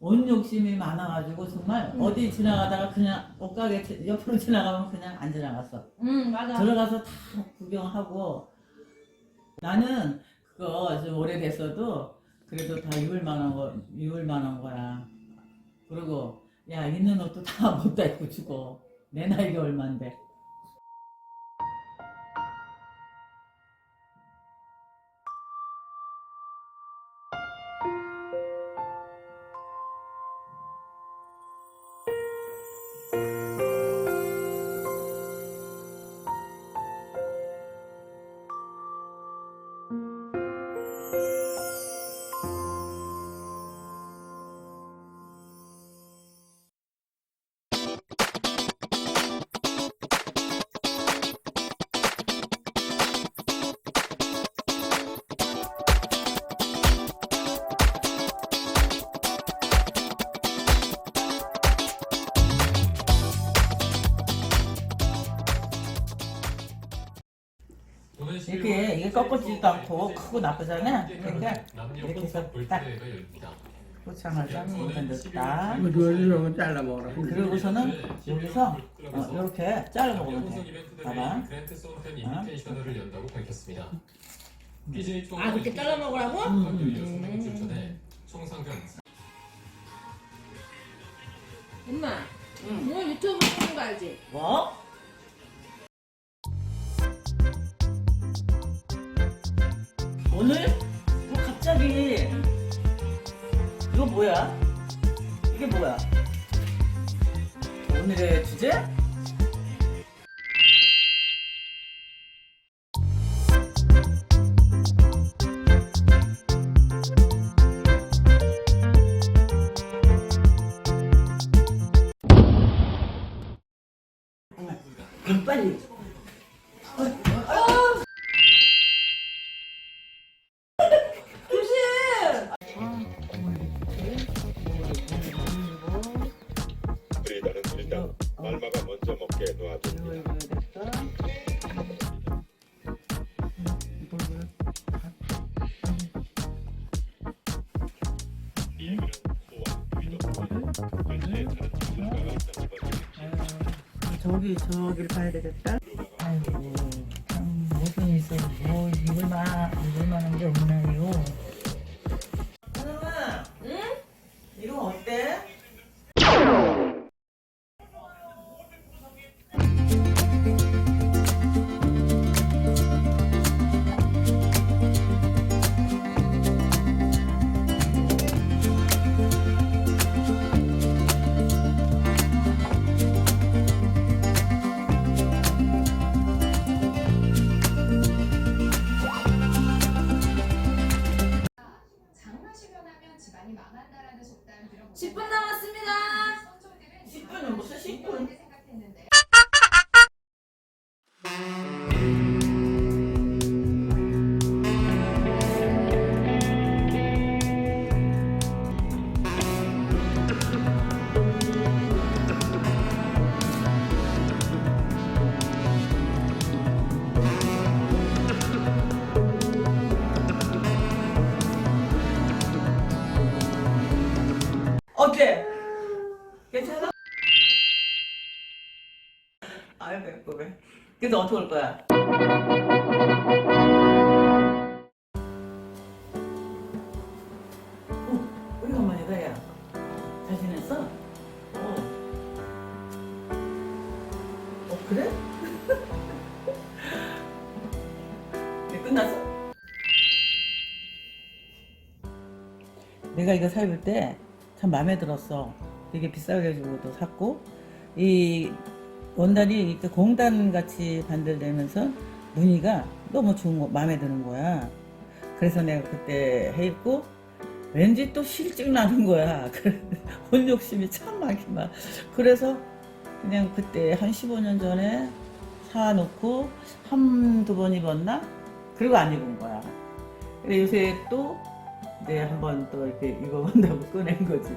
온 욕심이 많아가지고 정말 음. 어디 지나가다가 그냥 옷가게 지- 옆으로 지나가면 그냥 안 지나갔어. 응 맞아. 들어가서 다 구경하고 나는 그거 좀 오래됐어도 그래도 다 입을 만한 거 입을 만한 거야. 그리고 야 있는 옷도 다 못 다 입고 주고 내 나이가 얼만데. 이렇게 이게 꺾어지지도 않고 크고 나쁘잖아. 그러니까 이렇게 해서 딱 넣었다. 이거 이런 거 잘라 먹으라. 그리고서는 여기서 어, 이렇게 잘라 먹으면 돼. 봐봐. 아 그렇게 잘라 먹으라고? 음. 총상금 엄마. 응. 뭐 유튜브 보는 거 알지? 뭐? 오늘? 뭐 갑자기 이거 뭐야? 이게 뭐야? 오늘의 주제? 그럼 빨리 그 저기 저기를 봐야 되겠다. 아이고 참 무슨 있어 뭐 입을 만 입을 만한 집안이 망한다라는 속담 들어보셨나요? 10분 남았습니다. 선조들은 10분은 무슨 10분? 어때? 괜찮아? 아유 배고프네. 그래서 어떻게 올 거야? 어, 엄마니다 야. 잘 지냈어? 어. 어 그래? 끝났어? 내가 이거 사입을 때 참 마음에 들었어. 되게 비싸게 주고도 샀고 이 원단이 이렇게 공단 같이 반들되면서 무늬가 너무 좋은 거 마음에 드는 거야. 그래서 내가 그때 해 입고 왠지 또 실증 나는 거야. 온 욕심이 참 많기만. 그래서 그냥 그때 한 15년 전에 사놓고 한두 번 입었나? 그리고 안 입은 거야. 근데 요새 또 이제 한번 또 이렇게 입어본다고 꺼낸 거지.